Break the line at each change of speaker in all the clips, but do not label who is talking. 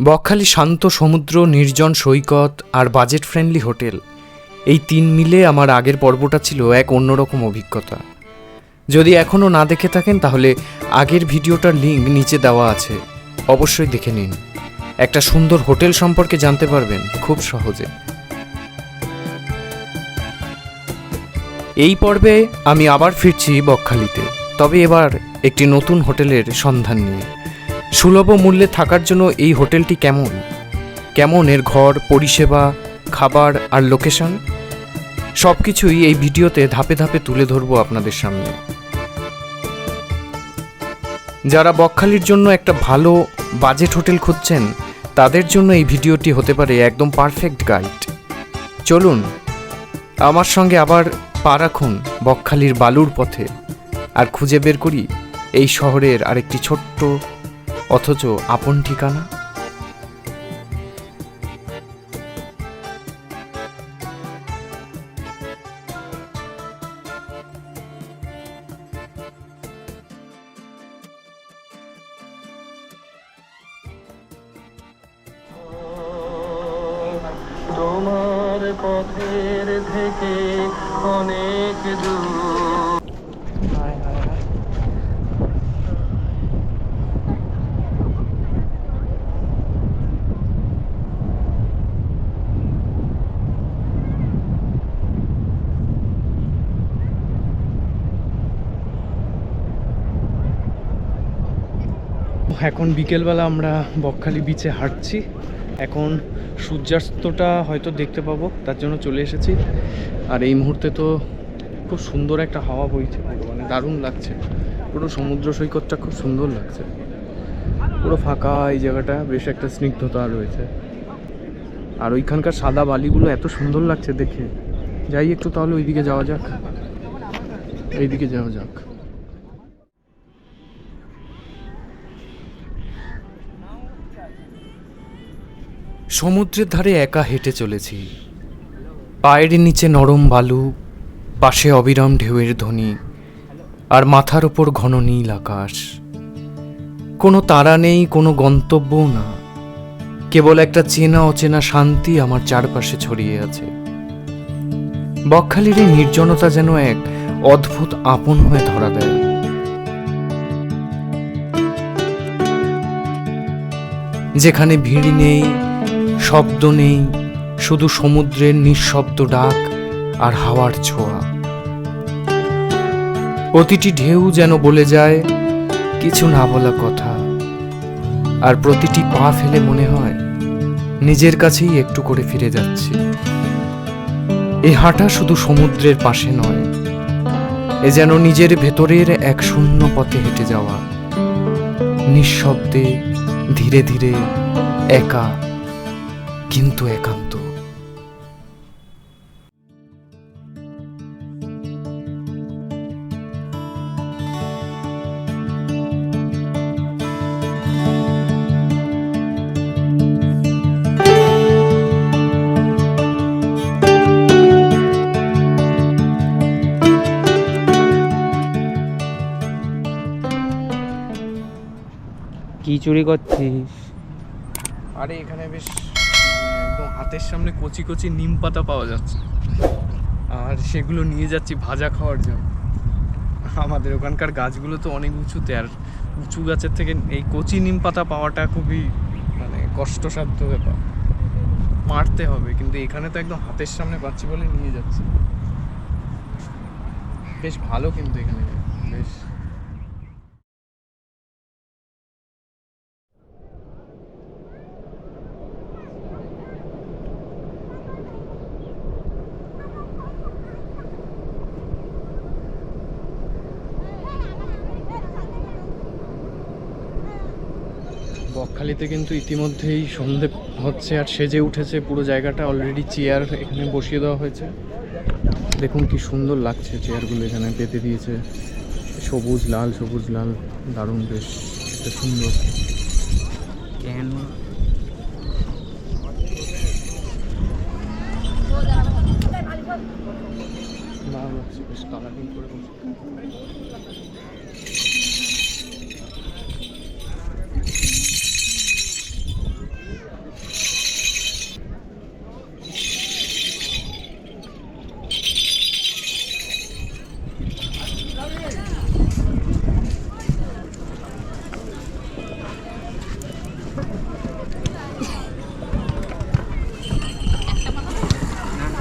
বকখালি শান্ত সমুদ্র, নির্জন সৈকত আর বাজেট ফ্রেন্ডলি হোটেল। এই তিন মিলে আমার আগের পর্বটা ছিল এক অন্যরকম অভিজ্ঞতা। যদি এখনও না দেখে থাকেন, তাহলে আগের ভিডিওটার লিঙ্ক নিচে দেওয়া আছে। অবশ্যই দেখে নিন। একটা সুন্দর হোটেল সম্পর্কে জানতে পারবেন খুব সহজে। এই পর্বে আমি আবার ফিরছি বকখালিতে, তবে এবার একটি নতুন হোটেলের সন্ধান নিয়ে। সুলভ মূল্যে থাকার জন্য এই হোটেলটি কেমন? কেমন এর ঘর, পরিষেবা, খাবার আর লোকেশন? সব কিছুই এই ভিডিওতে ধাপে ধাপে তুলে ধরবো আপনাদের সামনে। যারা বকখালির জন্য একটা ভালো বাজেট হোটেল খুঁজছেন, তাদের জন্য এই ভিডিওটি হতে পারে একদম পারফেক্ট গাইড। চলুন, আমার সঙ্গে আবার পা রাখুন বকখালির বালুর পথে। আর খুঁজে বের করি এই শহরের আরেকটি ছোট্ট অথচ আপন ঠিকানা? এখন বিকেলবেলা আমরা বকখালি বিচে হাঁটছি। এখন সূর্যাস্তটা হয়তো দেখতে পাবো, তার জন্য চলে এসেছি। আর এই মুহূর্তে তো খুব সুন্দর একটা হাওয়া বইছে। মানে দারুণ লাগছে। পুরো সমুদ্র সৈকতটা খুব সুন্দর লাগছে। পুরো ফাঁকা এই জায়গাটা, বেশ একটা স্নিগ্ধতা রয়েছে। আর ওইখানকার সাদা বালিগুলো এত সুন্দর লাগছে দেখে। যাই একটু তাহলে ওইদিকে যাওয়া যাক। এইদিকে যাওয়া যাক। সমুদ্রের ধারে একা হেঁটে চলেছি। পায়ের নিচে নরম বালু, পাশে অবিরাম ঢেউয়ের ধ্বনি, আর মাথার ওপর ঘন নীল আকাশ। কোনো তারা নেই, কোনো গন্তব্যও না। কেবল একটা চেনা অচেনা শান্তি আমার চারপাশে ছড়িয়ে আছে। বকখালির এই নির্জনতা যেন এক অদ্ভুত আপন হয়ে ধরা দেয়। যেখানে ভিড় নেই শব্দ নেই, শুধু সমুদ্রের নিঃশব্দ ডাক আর হাওয়ার ছোঁয়া। প্রতিটি ঢেউ যেন বলে যায়, কিছু না বলা কথা। আর প্রতিটি পা ফেলে মনে হয়, নিজের কাছেই একটু করে ফিরে যাচ্ছি। এ হাঁটা শুধু সমুদ্রের পাশে নয়, এ যেন নিজের ভেতরের এক শূন্য পথে হেঁটে যাওয়া। নিঃশব্দে ধীরে ধীরে একা কিন্তু একান্ত।
কি চুরি করছিস?
আরে এখানে বেশ একদম হাতের সামনে কচি কচি নিম পাতা পাওয়া যাচ্ছে। আর সেগুলো নিয়ে যাচ্ছি ভাজা খাওয়ার জন্য। আমাদের ওখানকার গাছগুলো তো অনেক উঁচুতে, আর উঁচু গাছের থেকে এই কচি নিম পাতা পাওয়াটা খুবই মানে কষ্টসাধ্য ব্যাপার। মারতে হবে, কিন্তু এখানে তো একদম হাতের সামনে পাচ্ছি বলে নিয়ে যাচ্ছি। বেশ ভালো কিন্তু এখানে, বেশ বকখালিতে কিন্তু ইতিমধ্যেই সন্ধে হচ্ছে আর সেজে উঠেছে পুরো জায়গাটা অলরেডি চেয়ার এখানে বসিয়ে দেওয়া হয়েছে। দেখুন কি সুন্দর লাগছে চেয়ারগুলো এখানে পেতে দিয়েছে। সবুজ, লাল সবুজ, লাল, দারুণ বেশ সুন্দর।
কেন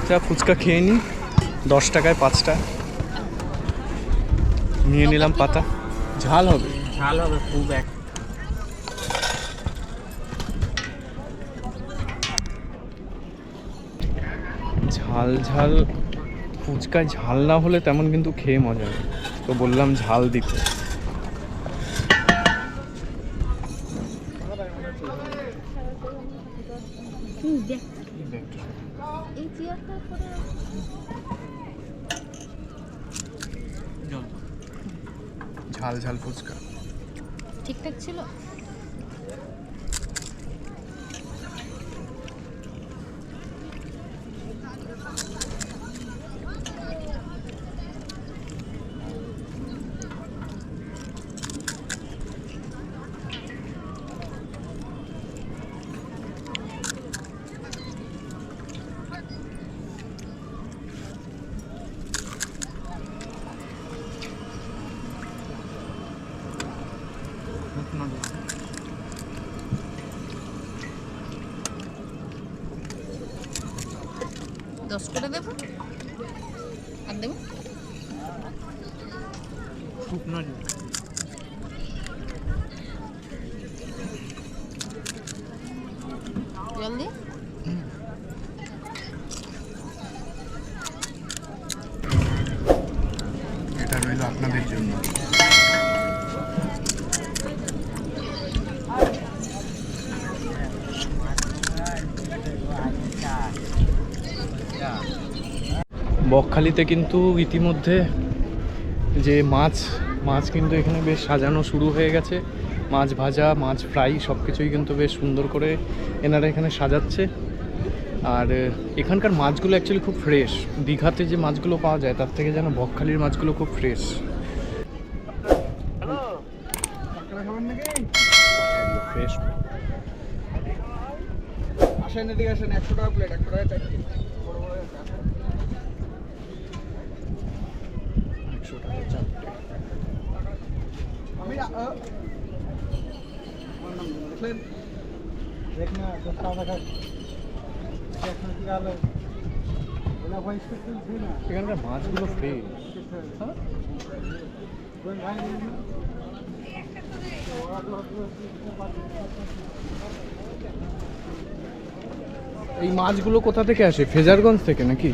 যা ফুচকা খেয়ে নিই দশ টাকায় পাঁচটা। নিয়ে নিলাম পাতা। ঝাল হবে।
ঝাল হবে খুব এক।
ঝাল ঝাল ফুচকায় ঝাল না হলে তেমন কিন্তু খেয়ে মজা নেই। তো বললাম ঝাল দিতে
এই চেয়ারটা করে
ঝাল ঝাল ফুচকা
ঠিকঠাক ছিল দশ করে দেবো আর দেবো
শুকনো
জল দিয়ে
এটা রইল আপনাদের জন্য বকখালিতে কিন্তু ইতিমধ্যে যে মাছ মাছ কিন্তু এখানে বেশ সাজানো শুরু হয়ে গেছে। মাছ ভাজা মাছ ফ্রাই সব কিছুই কিন্তু বেশ সুন্দর করে এনারা এখানে সাজাচ্ছে। আর এখানকার মাছগুলো অ্যাকচুয়ালি খুব ফ্রেশ দীঘাতে যে মাছগুলো পাওয়া যায় তার থেকে যেন বকখালির মাছগুলো খুব ফ্রেশ ফ্রেশ
আসেন এদিকে আসেন একশো টাকা প্লেট একশো টাকা চারটি বড় বড় একটা আসেন।
একশো মাছগুলো ফ্রেশ এই মাছগুলো কোথা থেকে আসে? ফেজারগঞ্জ থেকে নাকি?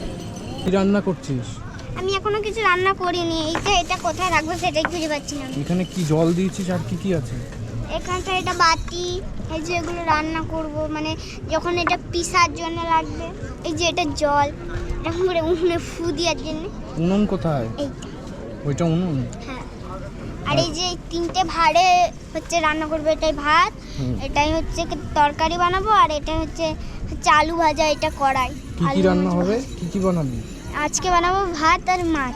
কি রান্না করছিস?
আমি এখনও কিছু রান্না করিনি। এই যে এটা কোথায় রাখব সেটাই খুঁজে পাচ্ছি না
এখানে কি জল দিয়েছিস আর কি কি আছে?
এখানটা এটা বাটি এই যে এগুলো রান্না করব। মানে যখন এটা পিসার জন্য লাগবে এই যে এটা জল এটা করে উনুনে ফু দেওয়ার জন্য।
উনুন কোথায়?
এই
ওইটা উনুন?
হ্যাঁ। আর এই যে তিনটে ভাড়ে হচ্ছে রান্না করবে এটাই ভাত এটাই হচ্ছে তরকারি বানাবো আর এটা হচ্ছে আলু ভাজা এটা কড়াই।
কি কি রান্না হবে? কি কি বানাবি?
আজকে বানাবো ভাত আর মাছ।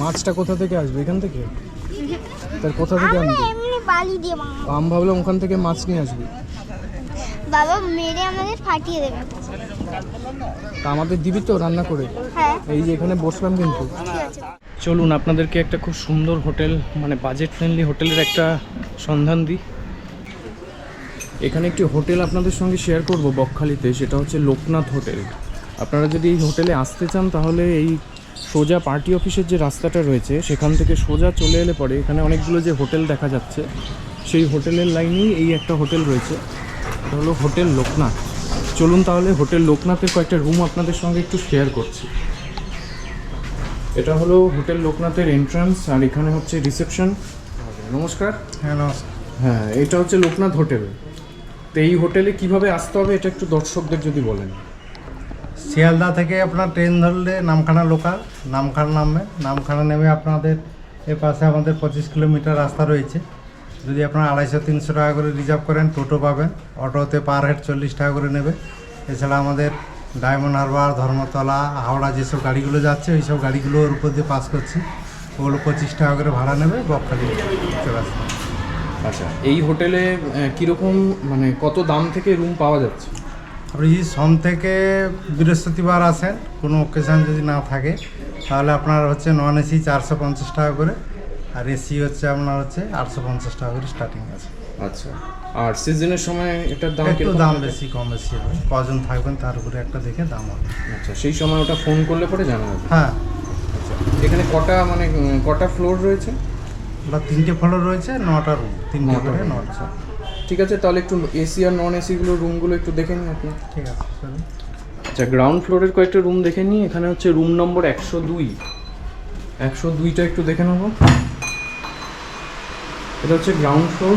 মাছটা কোথা থেকে আসবে? এখান থেকে? তার কোথা থেকে
আমরা
আনবে?
এমনি বালি দিয়ে বানাবো।
আম ভাবলাম ওখান থেকে মাছ নিয়ে আসবে।
বাবা মেরে আমাদের ফাটিয়ে দেবে।
তা আমাদের দিবি তো রান্না করে।
হ্যাঁ।
এই যে এখানে বসলাম কিন্তু। চলুন আপনাদেরকে একটা খুব সুন্দর হোটেল মানে বাজেট ফ্রেন্ডলি হোটেলের একটা সন্ধান দিই। এখানে একটি হোটেল আপনাদের সঙ্গে শেয়ার করব বকখালিতে সেটা হচ্ছে লোকনাথ হোটেল। আপনারা যদি এই হোটেলে আসতে চান তাহলে এই সোজা পার্টি অফিসের যে রাস্তাটা রয়েছে সেখান থেকে সোজা চলে এলে পরে এখানে অনেকগুলো যে হোটেল দেখা যাচ্ছে সেই হোটেলের লাইনেই এই একটা হোটেল রয়েছে। এটা হলো হোটেল লোকনাথ। চলুন তাহলে হোটেল লোকনাথের কয়েকটা রুম আপনাদের সঙ্গে একটু শেয়ার করছি। এটা হলো হোটেল লোকনাথের এন্ট্রান্স আর এখানে হচ্ছে রিসেপশন নমস্কার।
হ্যাঁ নমস্কার।
হ্যাঁ এটা হচ্ছে লোকনাথ হোটেল। তো এই হোটেলে কীভাবে আসতে হবে এটা একটু দর্শকদের যদি বলেন।
শিয়ালদা থেকে আপনার ট্রেন ধরলে নামখানা লোকাল নামখানা নামবে নামখানা নেমে আপনাদের এ পাশে আমাদের পঁচিশ কিলোমিটার রাস্তা রয়েছে। যদি আপনার আড়াইশো, তিনশো টাকা করে রিজার্ভ করেন, টোটো পাবেন, অটোতে পার হেড চল্লিশ টাকা করে নেবে। এছাড়া আমাদের ডায়মন্ড হারবার ধর্মতলা, হাওড়া যেসব গাড়িগুলো যাচ্ছে ওই সব গাড়িগুলো ওর উপর দিয়ে পাস করছি। ওগুলো পঁচিশ টাকা করে ভাড়া নেবে, বকখালি চলে আসবে।
আচ্ছা এই হোটেলে কীরকম মানে কত দাম থেকে রুম পাওয়া যাচ্ছে?
আপনি যদি সোম থেকে বৃহস্পতিবার আসেন কোনো অকেশান যদি না থাকে তাহলে আপনার হচ্ছে নন এসি চারশো পঞ্চাশ টাকা করে আর এসি হচ্ছে আপনার হচ্ছে আটশো পঞ্চাশ টাকা করে স্টার্টিং আছে।
আচ্ছা। আর সিজনের সময় এটার দাম
একটু দাম বেশি কম বেশি হবে। কজন থাকবেন তার উপরে একটা দেখে দাম হবে।
আচ্ছা সেই সময় ওটা ফোন করলে পরে জানা যাবে?
হ্যাঁ।
আচ্ছা এখানে কটা মানে কটা ফ্লোর রয়েছে?
ওটা তিনটে ফ্লোর রয়েছে নটা রুম তিনটে
নটা
করে নটা।
ঠিক আছে? তাহলে একটু এসি আর নন এসিগুলো রুমগুলো একটু দেখে নিন আপনি।
ঠিক আছে চলুন।
আচ্ছা গ্রাউন্ড ফ্লোরের কয়েকটা রুম দেখে নিই। এখানে হচ্ছে রুম নম্বর একশো দুই। একশো দুইটা একটু দেখে নেব। এটা হচ্ছে গ্রাউন্ড ফ্লোর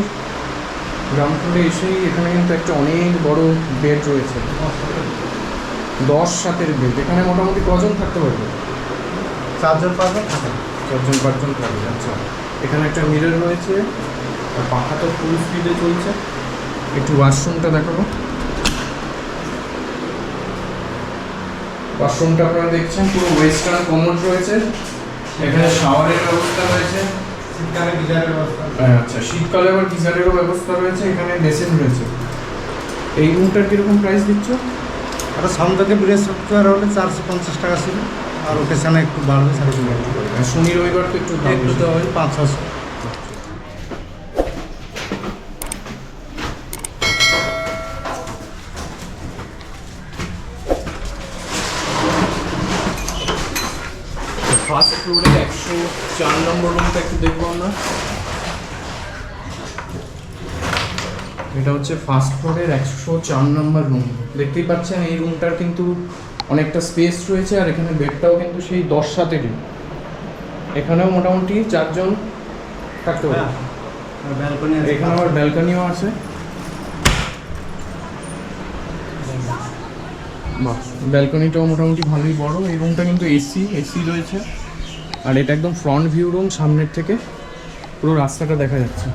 গ্রাউন্ড ফ্লোরে এসেই এখানে কিন্তু একটা অনেক বড় বেড রয়েছে। দশ সাতের বেড এখানে মোটামুটি কজন থাকতে পারবে?
চারজন পাবেন থাকেন
চারজন পাঁচজন থাকবে। আচ্ছা। এখানে একটা মিরর রয়েছে। আর পাখা তো ফুল স্পিডে চলছে। একটু ওয়াশরুমটা দেখাবো। ওয়াশরুমটা আপনারা দেখছেন পুরো ওয়েস্টার্ন কমোড রয়েছে। এখানে শাওয়ারের ব্যবস্থা রয়েছে।
শীতকালে গিজারের ব্যবস্থা
হ্যাঁ, আচ্ছা শীতকালে আবার গিজারেরও ব্যবস্থা রয়েছে এখানে বেসিন রয়েছে। এই রুমটার কীরকম প্রাইস দিচ্ছ?
ওটা সোম থেকে বৃহস্পতিবার হলে চারশো পঞ্চাশ টাকা ছিল। আর ওকেশানে একটু বাড়বে সাড়ে।
আর শনি রবিবার তো একটু দাম
একটু
বেশি।
তো ওই পাঁচ ছশো
ফার্স্ট ফ্লোরে একশো চার নম্বর রুমটা একটু দেখব আমরা। এটা হচ্ছে ফার্স্ট ফ্লোরের একশো চার নম্বর রুম দেখতেই পাচ্ছেন এই রুমটার কিন্তু অনেকটা স্পেস রয়েছে আর এখানে বেডটাও কিন্তু সেই দশ সাতেরই এখানেও মোটামুটি চারজন থাকতে পারে। এখানে আবার ব্যালকনিও আছে। বাহ ব্যালকনিটাও মোটামুটি ভালোই বড়। এই রুমটা কিন্তু এসি এসি রয়েছে। আর এটা একদম ফ্রন্ট ভিউ রুম সামনের থেকে পুরো রাস্তাটা দেখা যাচ্ছে।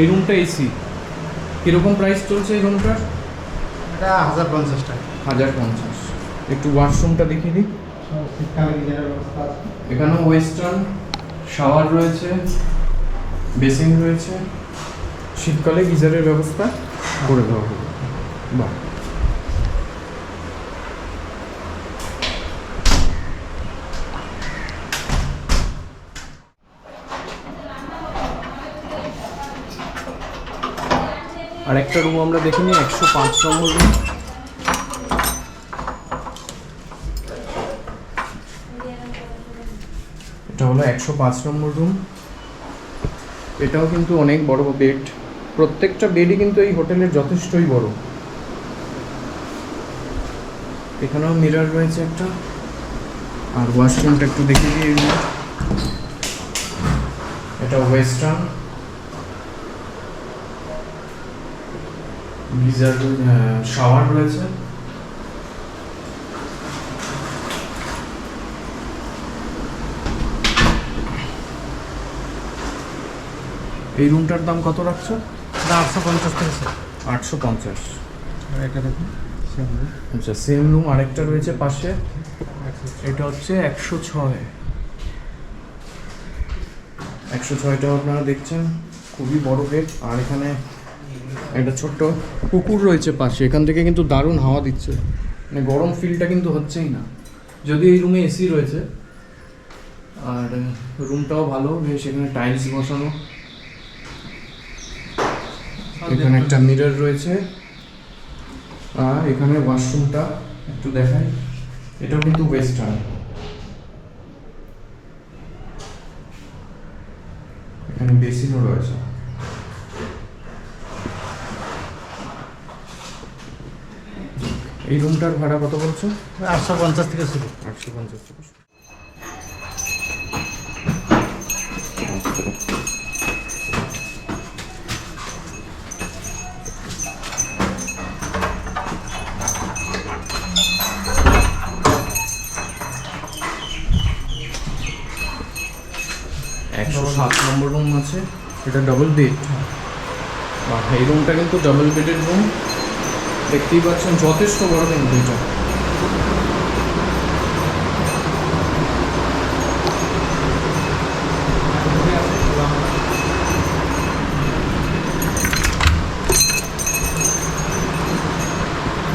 এই রুমটা এসি কীরকম প্রাইস চলছে এই রুমটার
এটা হাজার পঞ্চাশ টাকা।
হাজার পঞ্চাশ। একটু ওয়াশরুমটা দেখিয়ে দিই। এখানেও ওয়েস্টার্ন শাওয়ার রয়েছে বেসিন রয়েছে। শীতকালে গিজারের ব্যবস্থা করে দেওয়া হবে। বাহ। আর একটা রুম আমরা দেখে নিই একশো পাঁচ নম্বর রুম এটা হলো একশো পাঁচ নম্বর রুম এটাও কিন্তু অনেক বড় বেড প্রত্যেকটা বেডই কিন্তু এই হোটেলের যথেষ্টই বড়। এখানেও মিরর রয়েছে একটা। আর ওয়াশরুমটা একটু দেখে দিই। এটা ওয়েস্টার্ন গিজার শাওয়ার রয়েছে। এই রুমটার দাম কত রাখছো?
আটশো পঞ্চাশ থেকে।
আটশো পঞ্চাশ।
এটা দেখুন
আচ্ছা সেম রুম আরেকটা রয়েছে পাশে। এটা হচ্ছে একশো ছয়। একশো ছয়টা আপনারা দেখছেন। খুবই বড় বেড আর এখানে একটা ছোট্ট পুকুর রয়েছে পাশে। এখান থেকে কিন্তু দারুণ হাওয়া দিচ্ছে। মানে গরম ফিলটা কিন্তু হচ্ছেই না। যদি এই রুমে এসি রয়েছে, আর রুমটাও ভালো এখানে টাইলস বসানো। এখানে একটা মিরর রয়েছে, আর এখানে ওয়াশরুমটা একটু দেখাই। এটাও কিন্তু ওয়েস্টার্ন এখানে বেসিনও রয়েছে। এই রুমটার ভাড়া কত বলছো?
আটশো পঞ্চাশ থেকে শুরু।
আটশো পঞ্চাশ টাকা একশো সাত নম্বর রুম আছে। এটা ডাবল বেড এই রুমটা কিন্তু ডাবল বেডের রুম দেখতেই পাচ্ছেন যথেষ্ট বড় কিন্তু এটা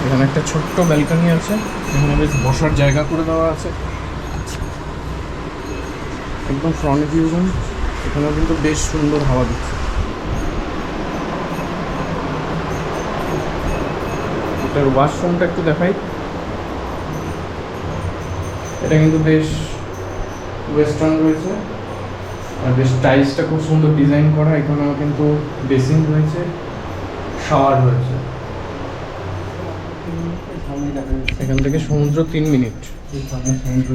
এখানে একটা ছোট্ট ব্যালকনি আছে, এখানে বেশ বসার জায়গা করে দেওয়া আছে। একদম ফ্রন্ট ভিউ রুম এখানেও কিন্তু বেশ সুন্দর হাওয়া দিচ্ছে। এটার ওয়াশরুমটা একটু দেখাই। এটা কিন্তু বেশ ওয়েস্টার্ন রয়েছে। আর বেশ টাইলসটা খুব সুন্দর ডিজাইন করা। এখানেও কিন্তু বেসিন রয়েছে শাওয়ার রয়েছে। এখান থেকে সমুদ্র তিন মিনিট।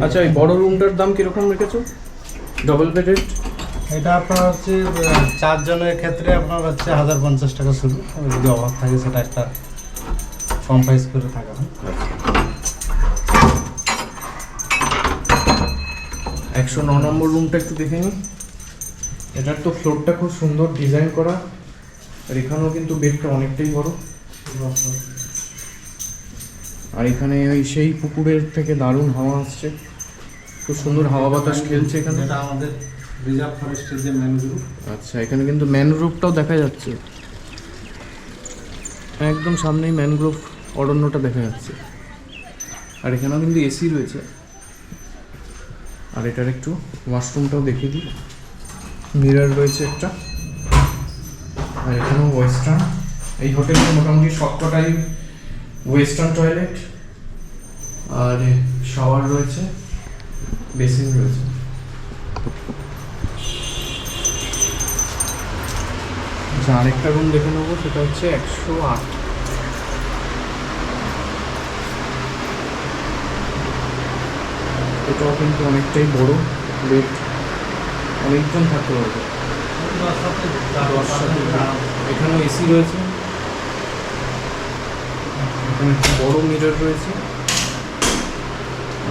আচ্ছা এই বড় রুমটার দাম কীরকম রেখেছো? ডবল বেডেড
এটা আপনার হচ্ছে চারজনের ক্ষেত্রে আপনার হচ্ছে হাজার পঞ্চাশ টাকা শুরু। যদি অভাব থাকে, সেটা একটা কম প্রাইস করে থাকা। হয়
একশো ন নম্বর রুমটা একটু দেখে নিই। এটার তো ফ্লোরটা খুব সুন্দর ডিজাইন করা। আর এখানেও কিন্তু বেডটা অনেকটাই বড়। আর এখানে ওই সেই পুকুরের থেকে দারুণ হাওয়া আসছে। খুব সুন্দর হাওয়া বাতাস খেলছে এখানে।
এটা আমাদের রিজার্ভ ফরেস্টের যে ম্যানগ্রুভ
আচ্ছা এখানে কিন্তু ম্যানগ্রোভটাও দেখা যাচ্ছে। একদম সামনেই ম্যানগ্রোভ অরণ্যটা দেখা যাচ্ছে। আর এখানেও কিন্তু এসি রয়েছে। আর এটার একটু ওয়াশরুমটাও দেখিয়ে দিই। মিরর রয়েছে একটা। আর এখানেও ওয়েস্টার্ন এই হোটেলটা মোটামুটি সবকটাই ওয়েস্টার্ন টয়লেট আর শাওয়ার রয়েছে। বেসিন রয়েছে। আচ্ছা আরেকটা রুম দেখে নেব, সেটা হচ্ছে একশো আট। এটাও কিন্তু অনেকটাই বড় বেড অনেকজন থাকতে পারবে। এখানেও এসি রয়েছে। এখানে একটা বড় মিরর রয়েছে।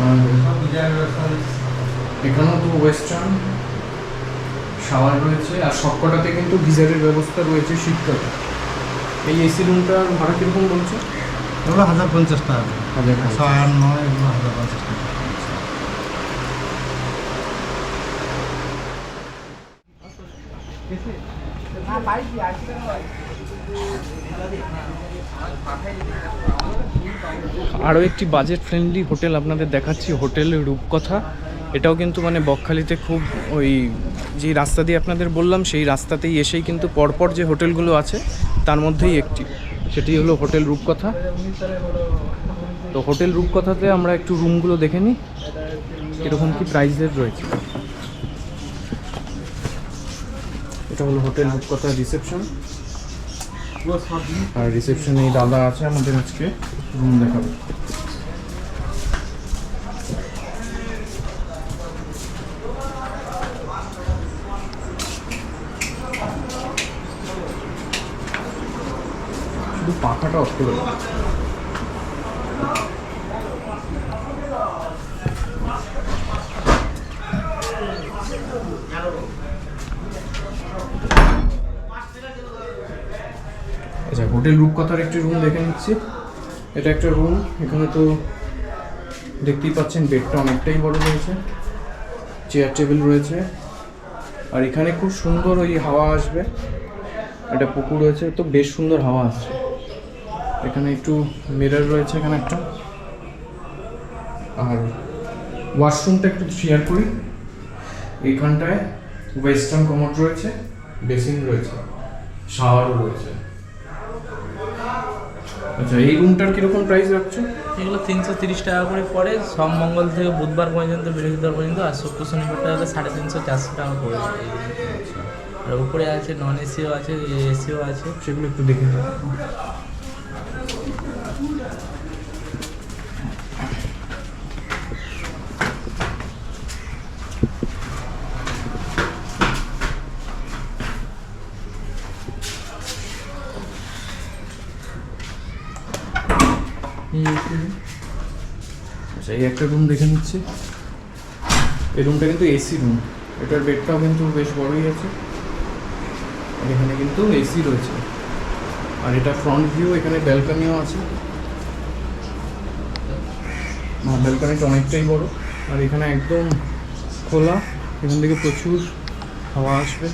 আর এখানেও তো ওয়েস্টার্ন শাওয়ার রয়েছে। আর সবকটাতে কিন্তু গিজারের ব্যবস্থা রয়েছে শীতকালে। এই এসি রুমটার ভাড়া কীরকম বলছে?
এগুলো হাজার পঞ্চাশ টাকা।
হাজার
একশো আট নয় এগুলো হাজার পঞ্চাশ টাকা।
আরও একটি বাজেট ফ্রেন্ডলি হোটেল আপনাদের দেখাচ্ছি হোটেল রূপকথা। এটাও কিন্তু মানে বকখালিতে খুব ওই যে রাস্তা দিয়ে আপনাদের বললাম, সেই রাস্তাতেই এসেই কিন্তু পরপর যে হোটেলগুলো আছে, তার মধ্যেই একটি। সেটি হলো হোটেল রূপকথা। তো হোটেল রূপকথাতে আমরা একটু রুমগুলো দেখে নিই, কীরকম কী প্রাইসের রয়েছে। এটা হলো হোটেল রূপকথা রিসেপশন আর রিসেপশনে এই দাদা আছে আমাদের আজকে রুম দেখাবে। শুধু পাখাটা অফ করে হোটেল রূপকথার একটি রুম দেখে নিচ্ছি। এটা একটা রুম এখানে তো দেখতেই পাচ্ছেন বেডটা অনেকটাই বড় রয়েছে চেয়ার টেবিল রয়েছে, আর এখানে খুব সুন্দর ওই হাওয়া আসবে, একটা পুকুর রয়েছে, তো বেশ সুন্দর হাওয়া আসছে। এখানে একটু মিরর রয়েছে এখানে একটা। আর ওয়াশরুমটা একটু শেয়ার করি। এইখানটায় ওয়েস্টার্ন কমোড রয়েছে বেসিন রয়েছে শাওয়ারও রয়েছে। আচ্ছা এই রুমটার কীরকম প্রাইস রাখছো?
এগুলো তিনশো তিরিশ টাকা করে পড়ে। সব মঙ্গল থেকে বুধবার পর্যন্ত বৃহস্পতিবার পর্যন্ত আর শুক্র শনিবারটা হলে সাড়ে তিনশো চারশো টাকা পড়ে যায় আর উপরে আছে নন এসিও আছে এসিও আছে।
সেগুলো একটু দেখে নিও আচ্ছা এই একটা রুম দেখে নিচ্ছি। এই রুমটা কিন্তু এসি রুম এটার বেডটাও কিন্তু বেশ বড়ই আছে। আর এখানে কিন্তু এসি রয়েছে। আর এটা ফ্রন্ট ভিউ এখানে ব্যালকনিও আছে। ব্যালকনিটা অনেকটাই বড়। আর এখানে একদম খোলা। এখান থেকে প্রচুর হাওয়া আসবে।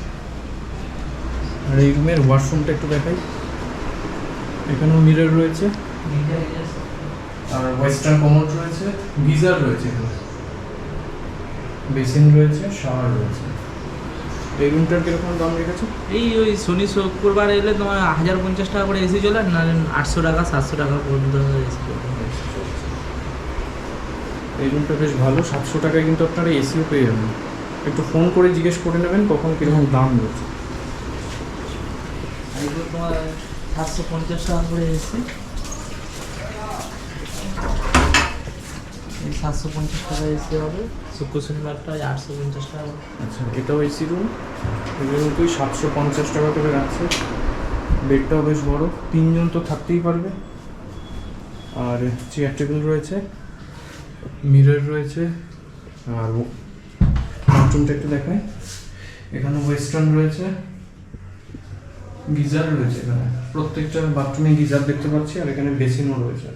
আর এই রুমের ওয়াশরুমটা একটু দেখাই। এখানেও মিরর রয়েছে। আর ওয়েস্টার্ন কমোড রয়েছে গিজার রয়েছে এখানে। বেসিন রয়েছে শাওয়ার রয়েছে। এই রুমটার কীরকম দাম রেখেছে?
এই ওই শনি শুক্রবার এলে তোমার হাজার পঞ্চাশ টাকা করে এসি চলে না আটশো টাকা সাতশো টাকা পর্যন্ত এসি
এই রুমটা বেশ ভালো সাতশো টাকায় কিন্তু আপনারা এসিও পেয়ে যাবেন। একটু ফোন করে জিজ্ঞেস করে নেবেন কখন কীরকম দাম রয়েছে।
তোমার সাতশো পঞ্চাশ টাকা করে এসি এই সাতশো পঞ্চাশ টাকা এসি হবে। শুক্র শনিবারটা আটশো পঞ্চাশ টাকা
আচ্ছা এটাও এসি রুম এগুলো কিন্তু সাতশো পঞ্চাশ টাকা করে রাখছে বেডটাও বেশ বড়। তিনজন তো থাকতেই পারবে। আর চেয়ার টেবিল রয়েছে। মিরর রয়েছে। আর বাথরুমটা একটু দেখায় এখানে ওয়েস্টার্ন রয়েছে। গিজার রয়েছে এখানে। প্রত্যেকটা বাথরুমে গিজার দেখতে পাচ্ছি। আর এখানে বেসিনও রয়েছে।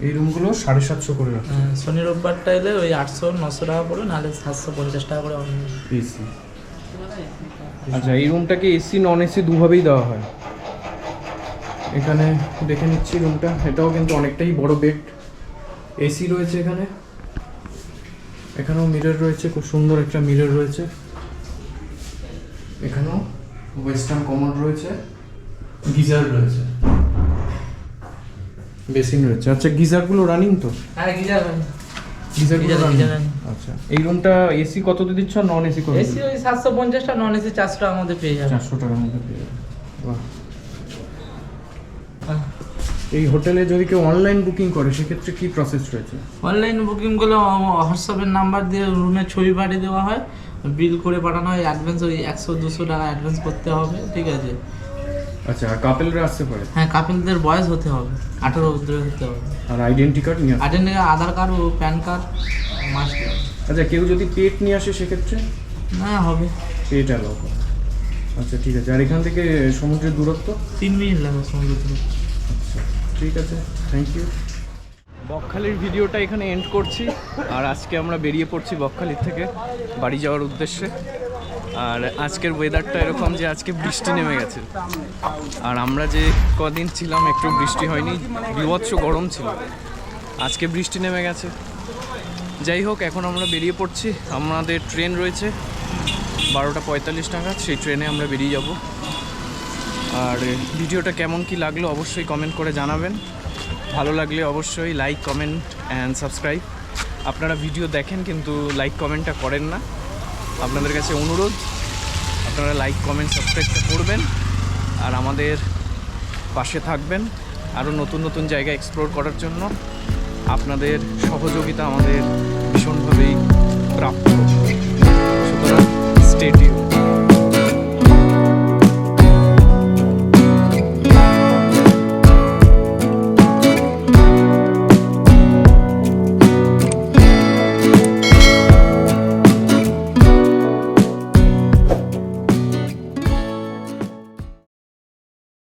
এই রুমগুলো সাড়ে সাতশো করে
হ্যাঁ, শনি রোববারটা এলে ওই আটশো নশো টাকা পড়বে নাহলে সাতশো পঞ্চাশ টাকা করে
এসি আচ্ছা এই রুমটাকে এসি নন এসি দুভাবেই দেওয়া হয়? এখানে দেখে নিচ্ছি রুমটা। এটাও কিন্তু অনেকটাই বড় বেড। এসি রয়েছে এখানে। এখানেও মিরর রয়েছে খুব সুন্দর একটা মিরর রয়েছে। এখানেও ওয়েস্টার্ন কমোড রয়েছে। গিজার রয়েছে। বেসিন রয়েছে। আচ্ছা গিজারগুলো রানিং তো?
হ্যাঁ গিজার
গিজারগুলো রানিং। আচ্ছা এই রুমটা এসি কততে দিচ্ছ? নন এসি কত
এসি ওই সাতশো পঞ্চাশটা নন এসি চারশো টাকার মধ্যে পেয়ে যাবে।
চারশো টাকার মধ্যে পেয়ে যাবে। বাহ। এই হোটেলে যদি কেউ অনলাইন বুকিং করে সেক্ষেত্রে কি প্রসেস রয়েছে?
অনলাইন বুকিং করলে হোয়াটসঅ্যাপের নাম্বার দিয়ে রুমের ছবি পাঠিয়ে দেওয়া হয়। বিল করে পাঠানো হয়। অ্যাডভান্স ওই একশো দুশো টাকা অ্যাডভান্স করতে হবে ঠিক আছে?
আচ্ছা আর কাপেলরা আসতে পারে?
হ্যাঁ কাপিলদের বয়স হতে হবে আঠেরো উদ্রে হতে হবে।
আর আইডেন্টি কার্ড নিয়ে
আটেন্ডে আধার কার্ড ও প্যান কার্ড মাস্ট
আচ্ছা কেউ যদি পেট নিয়ে আসে সেক্ষেত্রে?
না হবে।
পেট অ্যালাউ আচ্ছা ঠিক আছে। আর এখান থেকে সমুদ্রের দূরত্ব?
তিন মিনিট লাগবে সমুদ্র থেকে
আচ্ছা ঠিক আছে। থ্যাংক ইউ বকখালির ভিডিওটা এখানে এন্ড করছি। আর আজকে আমরা বেরিয়ে পড়ছি বকখালির থেকে বাড়ি যাওয়ার উদ্দেশ্যে। আর আজকের ওয়েদারটা এরকম যে আজকে বৃষ্টি নেমে গেছে। আর আমরা যে কদিন ছিলাম, একটু বৃষ্টি হয়নি, বিভৎস গরম ছিল। আজকে বৃষ্টি নেমে গেছে। যাই হোক, এখন আমরা বেরিয়ে পড়ছি। আমাদের ট্রেন রয়েছে বারোটা পঁয়তাল্লিশ টাকা, সেই ট্রেনে আমরা বেরিয়ে যাব। আর ভিডিওটা কেমন কি লাগল অবশ্যই কমেন্ট করে জানাবেন। ভালো লাগলে অবশ্যই লাইক কমেন্ট অ্যান্ড সাবস্ক্রাইব আপনারা ভিডিও দেখেন, কিন্তু লাইক কমেন্টটা করেন না। আপনাদের কাছে অনুরোধ, আপনারা লাইক কমেন্ট সাবস্ক্রাইবটা করবেন আর আমাদের পাশে থাকবেন। আরও নতুন নতুন জায়গা এক্সপ্লোর করার জন্য আপনাদের সহযোগিতা আমাদের ভীষণভাবেই প্রাপ্ত সুতরাং স্টেডিয়াম